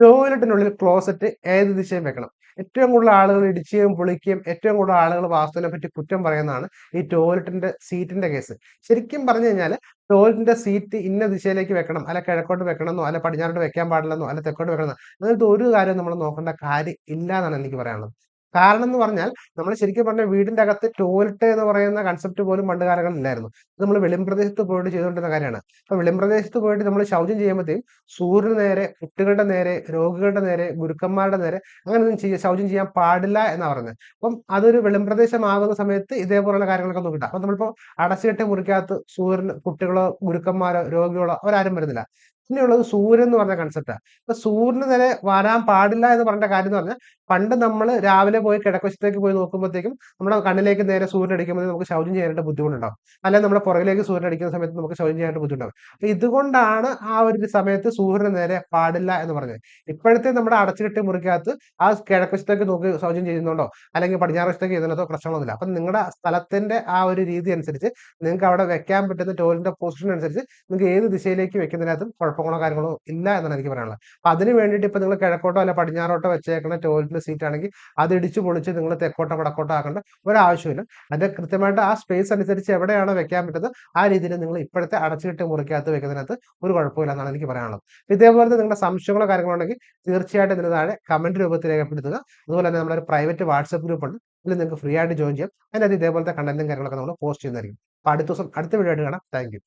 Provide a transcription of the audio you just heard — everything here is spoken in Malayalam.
ടോയ്ലറ്റിനുള്ളിൽ ക്ലോസറ്റ് ഏത് ദിശയും വെക്കണം. ഏറ്റവും കൂടുതൽ ആളുകൾ ഇടിക്കുകയും പൊളിക്കുകയും ഏറ്റവും കൂടുതൽ ആളുകൾ വാസ്തുവിനെ പറ്റി കുറ്റം പറയുന്നതാണ് ഈ ടോയ്ലറ്റിന്റെ സീറ്റിന്റെ കേസ്. ശരിക്കും പറഞ്ഞു കഴിഞ്ഞാൽ ടോയ്ലറ്റിന്റെ സീറ്റ് ഇന്ന ദിശയിലേക്ക് വെക്കണം അല്ല കിഴക്കോട്ട് വെക്കണമെന്നോ അല്ല പടിഞ്ഞാറോട്ട് വെക്കാൻ പാടില്ലെന്നോ അല്ല തെക്കോട്ട് വെക്കണമെന്നോ അങ്ങനത്തെ ഒരു കാര്യം നമ്മൾ നോക്കേണ്ട കാര്യം ഇല്ല എന്നാണ് എനിക്ക് പറയാനുള്ളത്. കാരണം എന്ന് പറഞ്ഞാൽ നമ്മൾ ശരിക്കും പറഞ്ഞാൽ വീടിന്റെ അകത്ത് ടോയ്ലറ്റ് എന്ന് പറയുന്ന കൺസെപ്റ്റ് പോലും പണ്ട് കാലങ്ങളിൽ ഇല്ലായിരുന്നു ഇത് നമ്മൾ വെളിമ്പ്രദേശത്ത് പോയിട്ട് ചെയ്തുകൊണ്ടിരുന്ന കാര്യമാണ്. അപ്പൊ വെളിമ്പ്രദേശത്ത് പോയിട്ട് നമ്മൾ ശൗചം ചെയ്യുമ്പോഴത്തേക്കും സൂര്യന് നേരെ കുട്ടികളുടെ നേരെ രോഗികളുടെ നേരെ ഗുരുക്കന്മാരുടെ നേരെ അങ്ങനെ ഒന്നും ചെയ്യ ശൗചം ചെയ്യാൻ പാടില്ല എന്നാണ് പറഞ്ഞത്. അപ്പം അതൊരു വെളിമ്പ്രദേശമാകുന്ന സമയത്ത് ഇതേപോലുള്ള കാര്യങ്ങളൊക്കെ നോക്കിയിട്ട് അപ്പൊ നമ്മളിപ്പോ അടച്ചുകെട്ടി മുറിക്കകത്ത് സൂര്യന് കുട്ടികളോ ഗുരുക്കന്മാരോ രോഗികളോ അവരാരും വരുന്നില്ല. പിന്നെയുള്ളത് സൂര്യൻ എന്ന് പറഞ്ഞ കൺസെപ്റ്റാണ് അപ്പൊ സൂര്യന് നേരെ വരാൻ പാടില്ല എന്ന് പറഞ്ഞ കാര്യം എന്ന് പറഞ്ഞാൽ പണ്ട് നമ്മൾ രാവിലെ പോയി കിടക്കശത്തേക്ക് പോയി നോക്കുമ്പോഴത്തേക്കും നമ്മുടെ കണ്ണിലേക്ക് നേരെ സൂര്യൻ അടിക്കുമ്പോൾ നമുക്ക് ശൗചം ചെയ്യാനായിട്ട് ബുദ്ധിമുട്ടുണ്ടാവും. അല്ലെങ്കിൽ നമ്മുടെ പുറകിലേക്ക് സൂര്യൻ അടിക്കുന്ന സമയത്ത് നമുക്ക് ശൗചം ചെയ്യാനായിട്ട് ബുദ്ധിമുട്ടാവും. അപ്പൊ ഇതുകൊണ്ടാണ് ആ ഒരു സമയത്ത് സൂര്യന് നേരെ പാടില്ല എന്ന് പറഞ്ഞത്. ഇപ്പോഴത്തെ നമ്മുടെ അടച്ചുകെട്ടി മുറിക്കകത്ത് ആ കിഴക്കശത്തേക്ക് നോക്കി ശൗചം ചെയ്യുന്നുണ്ടോ? അല്ലെങ്കിൽ പടിഞ്ഞാറ് വശത്തേക്ക് ചെയ്യുന്നുണ്ടോ? പ്രശ്നമൊന്നുമില്ല അപ്പൊ നിങ്ങളുടെ സ്ഥലത്തിന്റെ ആ ഒരു രീതി അനുസരിച്ച് നിങ്ങൾക്ക് അവിടെ വെക്കാൻ പറ്റുന്ന ടോയ്ലറ്റിന്റെ പൊസിഷൻ അനുസരിച്ച് നിങ്ങൾക്ക് ഏത് ദിശയിലേക്ക് വെക്കുന്നതിനകത്തും കുഴപ്പങ്ങളോ കാര്യങ്ങളോ ഇല്ല എന്നാണ് എനിക്ക് പറയാനുള്ളത്. അപ്പൊ അതിന് വേണ്ടിയിട്ട് ഇപ്പൊ നിങ്ങൾ കിഴക്കോട്ടോ അല്ല പടിഞ്ഞാറോട്ടോ വെച്ചേക്കുന്ന ടോയ്ലറ്റിന്റെ സീറ്റ് ആണെങ്കിൽ അത് ഇടിച്ചു പൊളിച്ച് നിങ്ങൾ തെക്കോട്ടോ വടക്കോട്ടോ ആക്കേണ്ട ഒരാവശ്യമില്ല അത് കൃത്യമായിട്ട് ആ സ്പേസ് അനുസരിച്ച് എവിടെയാണോ വെക്കാൻ പറ്റുന്നത് ആ രീതിയിൽ നിങ്ങൾ ഇപ്പോഴത്തെ അടച്ചിട്ട് മുറിക്കകത്ത് വെക്കുന്നതിനകത്ത് ഒരു കുഴപ്പമില്ല എന്നാണ് എനിക്ക് പറയാനുള്ളത്. ഇതേപോലെ നിങ്ങളുടെ സംശയങ്ങളോ കാര്യങ്ങളോ ഉണ്ടെങ്കിൽ തീർച്ചയായിട്ടും ഇതിന് താഴെ കമന്റ് രൂപത്തിൽ രേഖപ്പെടുത്തുക. അതുപോലെ തന്നെ നമ്മുടെ ഒരു പ്രൈവറ്റ് വാട്സപ്പ് ഗ്രൂപ്പ് ഉണ്ട്. അതിൽ നിങ്ങൾക്ക് ഫ്രീ ആയിട്ട് ജോയിൻ ചെയ്യാം. അതിനകത്ത് ഇതേപോലത്തെ കണ്ടന്റും കാര്യങ്ങളൊക്കെ നമ്മൾ പോസ്റ്റ് ചെയ്യുന്നതായിരിക്കും. അപ്പൊ അടുത്ത ദിവസം അടുത്ത വീഡിയോ ആയിട്ട് കാണാം. താങ്ക്